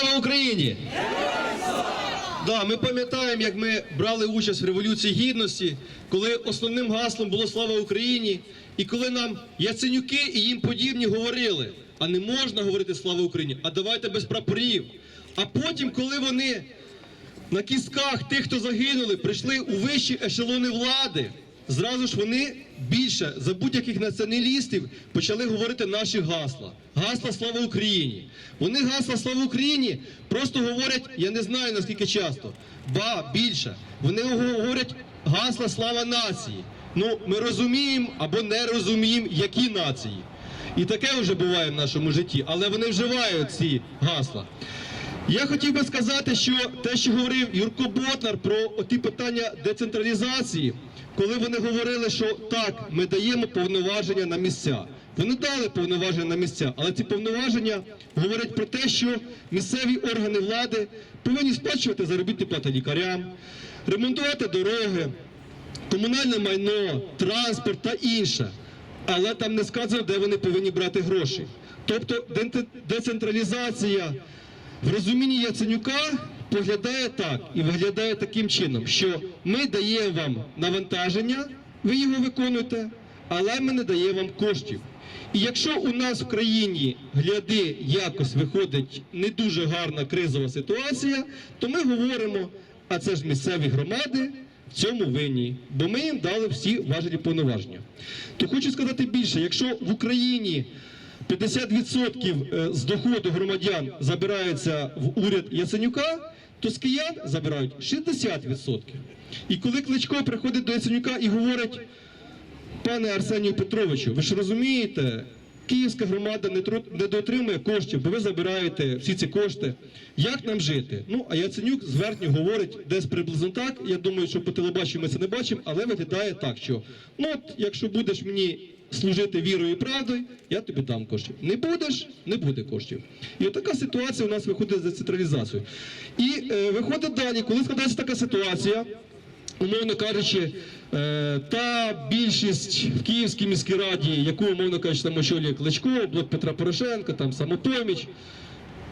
Слава Україні! Да, ми пам'ятаємо, як ми брали участь в Революції Гідності, коли основним гаслом було Слава Україні, і коли нам Яценюки і їм подібні говорили, а не можна говорити Слава Україні, а давайте без прапорів. А потім, коли вони на кістках тих, хто загинули, прийшли у вищі ешелони влади. Зразу ж вони більше за будь-яких націоналістів почали говорити наші гасла. Гасла Слава Україні. Вони гасла Слава Україні просто говорять, я не знаю наскільки часто, ба більше. Вони говорять гасла Слава нації. Ну, ми розуміємо або не розуміємо, які нації. І таке вже буває в нашому житті, але вони вживають ці гасла. Я хотів би сказати, що те, що говорив Юрко Ботнар про ті питання децентралізації, коли вони говорили, що так, ми даємо повноваження на місця. Вони дали повноваження на місця, але ці повноваження говорять про те, що місцеві органи влади повинні сплачувати заробітні плати лікарям, ремонтувати дороги, комунальне майно, транспорт та інше. Але там не сказано, де вони повинні брати гроші. Тобто децентралізація в розумінні Яценюка поглядає так і виглядає таким чином, що ми даємо вам навантаження, ви його виконуєте, але ми не даємо вам коштів. І якщо у нас в країні гляди якось виходить не дуже гарна кризова ситуація, то ми говоримо, а це ж місцеві громади в цьому винні, бо ми їм дали всі важелі повноваження. То хочу сказати більше, якщо в Україні 50% е, з доходу громадян забираються в уряд Яценюка, то з киян забирають 60%. І коли Кличко приходить до Яценюка і говорить, пане Арсенію Петровичу, ви ж розумієте, Київська громада не дотримує коштів, бо ви забираєте всі ці кошти. Як нам жити? Ну, а Яценюк зверхньо говорить десь приблизно так. Я думаю, що по телебаченню ми це не бачимо, але виглядає так, що ну от, якщо будеш мені служити вірою і правдою, я тобі дам коштів. Не будеш, не буде коштів. І от така ситуація у нас виходить з децентралізацією. І е, виходить далі, коли складається така ситуація умовно кажучи, е, та більшість в Київській міській раді, яку, умовно кажучи, там очолює Кличко, блок Петра Порошенка, там самопоміч,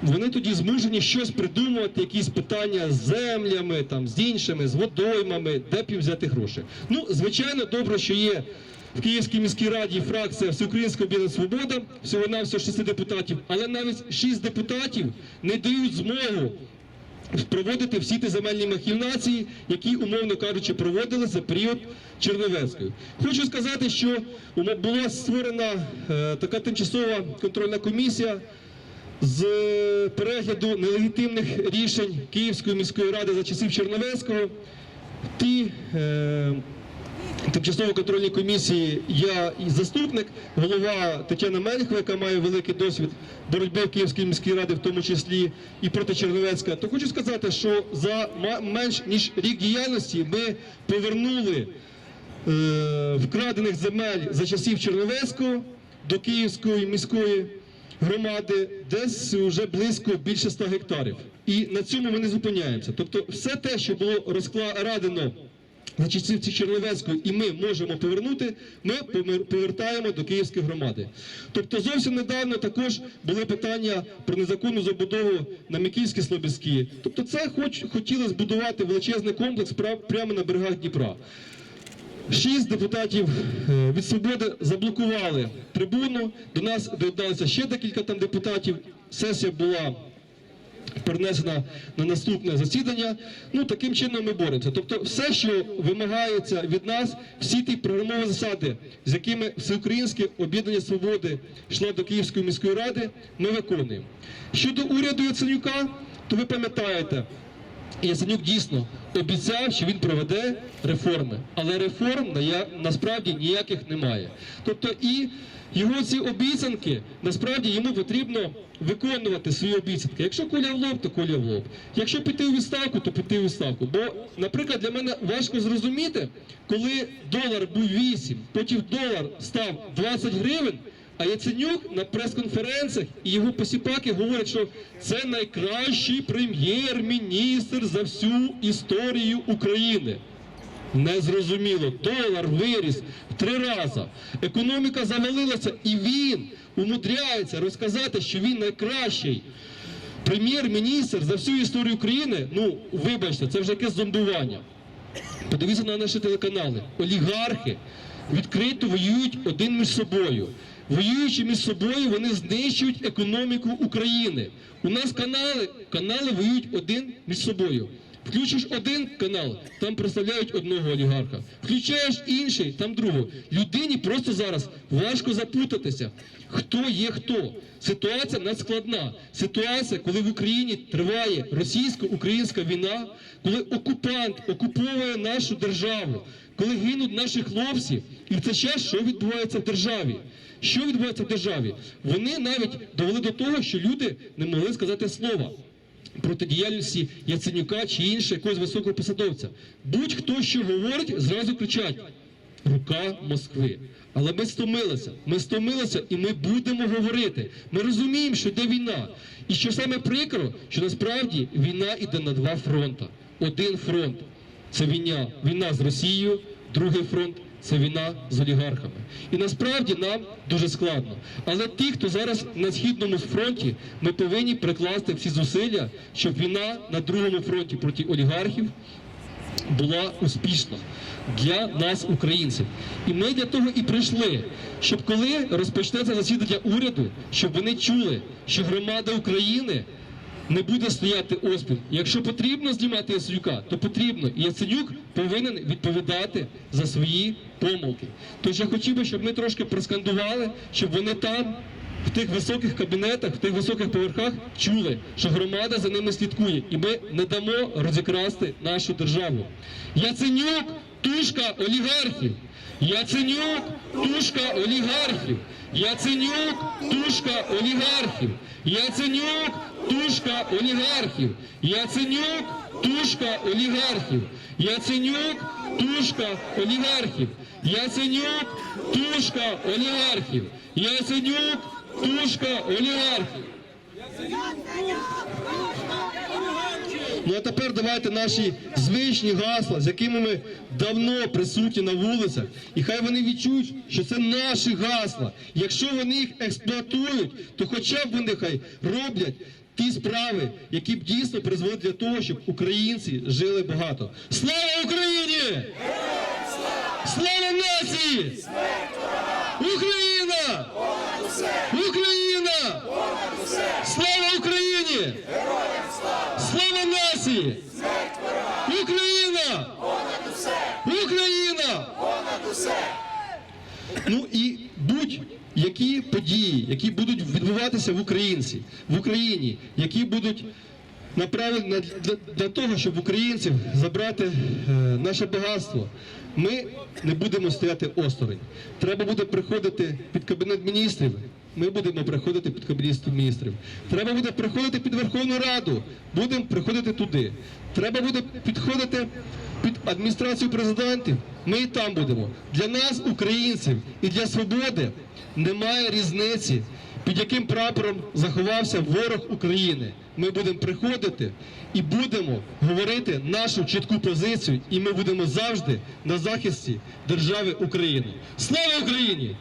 вони тоді змушені щось придумувати, якісь питання з землями, там, з іншими, з водоймами, де б взяти гроші. Ну, звичайно, добре, що є в Київській міській раді фракція Всеукраїнська об'єднана свобода, всього навсього 6 депутатів, але навіть 6 депутатів не дають змогу проводити всі ті земельні махінації, які, умовно кажучи, проводили за період Черновецької. Хочу сказати, що була створена е, така тимчасова контрольна комісія з перегляду нелегітимних рішень Київської міської ради за часів Черновецького. Ті е, тимчасово контрольній комісії я і заступник, голова Тетяна Мельхова, яка має великий досвід боротьби в Київській міській раді, в тому числі і проти Черновецька. То хочу сказати, що за менш ніж рік діяльності ми повернули е, вкрадених земель за часів Черновецького до Київської міської громади десь вже близько більше 100 гектарів. І на цьому ми не зупиняємося. Тобто, все те, що було розкладено на часів Черновецької, і ми можемо повернути, ми повертаємо до Київської громади. Тобто зовсім недавно також були питання про незаконну забудову на Микільській Слобідській. Тобто це хоч хотіли збудувати величезний комплекс прямо на берегах Дніпра. Шість депутатів е, від свободи заблокували трибуну. До нас доєдналося ще декілька там депутатів. Сесія була перенесена на наступне засідання. Ну таким чином ми боремося. Тобто, все, що вимагається від нас, всі ті програмові засади, з якими всеукраїнське об'єднання свободи йшло до Київської міської ради, ми виконуємо. Щодо уряду Яценюка, то ви пам'ятаєте. Яценюк дійсно обіцяв, що він проведе реформи, але реформ насправді ніяких немає. Тобто і його ці обіцянки насправді йому потрібно виконувати свої обіцянки. Якщо куля в лоб, то куля в лоб. Якщо піти у відставку, то піти у відставку. Бо, наприклад, для мене важко зрозуміти, коли долар був 8, потім долар став 20 гривень. А Яценюк на прес-конференціях і його посіпаки говорять, що це найкращий прем'єр-міністр за всю історію України. Незрозуміло. Долар виріс в три рази. Економіка завалилася, і він умудряється розказати, що він найкращий Прем'єр-міністр за всю історію України, ну вибачте, це вже якесь зомбування. Подивіться на наші телеканали. Олігархи відкрито воюють один між собою. Воюючи між собою, вони знищують економіку України. У нас канали, канали воюють один між собою. Включиш один канал, там представляють одного олігарха. Включаєш інший, там другого. Людині просто зараз важко запутатися, хто є хто. Ситуація надскладна. Ситуація, коли в Україні триває російсько-українська війна, коли окупант окуповує нашу державу, коли гинуть наші хлопці, і в цей час що відбувається в державі? Що відбувається в державі? Вони навіть довели до того, що люди не могли сказати слова проти діяльності Яценюка чи іншого якогось високого посадовця. Будь-хто що говорить, зразу кричать рука Москви. Але ми стомилися. Ми стомилися і ми будемо говорити. Ми розуміємо, що йде війна. І що саме прикро, що насправді війна йде на два фронти. Один фронт це війна, війна з Росією, другий фронт це війна з олігархами. І насправді нам дуже складно. Але ті, хто зараз на східному фронті, ми повинні прикласти всі зусилля, щоб війна на другому фронті проти олігархів була успішна для нас, українців. І ми для того і прийшли, щоб коли розпочнеться засідання уряду, щоб вони чули, що громада України не буде стояти оспіль. Якщо потрібно знімати Яценюка, то потрібно. І Яценюк повинен відповідати за свої помилки. Тож я хотів би, щоб ми трошки проскандували, щоб вони там. В тих високих кабінетах, в тих високих поверхах чули, що громада за ними слідкує, і ми не дамо розікрасти нашу державу. Яценюк тушка олігархів. Яценюк тушка олігархів. Яценюк тушка олігархів. Яценюк тушка олігархів. Яценюк тушка олігархів. Яценюк тушка олігархів. Яценюк тушка олігархів. Яценюк тушка олігархів. Ну а тепер давайте наші звичні гасла, з якими ми давно присутні на вулицях, і хай вони відчують, що це наші гасла. Якщо вони їх експлуатують, то хоча б вони хай роблять ті справи, які б дійсно призвели для того, щоб українці жили багато. Слава Україні! Слава нації! Україна! Україна! Слава Україні! Слава нації! Україна! Україна! Ну і будь-які події, які будуть відбуватися в Українці, в Україні, які будуть направлені на- для, для того, щоб українців забрати е, наше багатство, ми не будемо стояти осторонь. Треба буде приходити під кабінет міністрів. Ми будемо приходити під кабінет міністрів. Треба буде приходити під Верховну Раду. Будемо приходити туди. Треба буде підходити під адміністрацію президентів. Ми і там будемо. Для нас, українців, і для свободи немає різниці, під яким прапором заховався ворог України. Ми будемо приходити і будемо говорити нашу чітку позицію, і ми будемо завжди на захисті держави України. Слава Україні!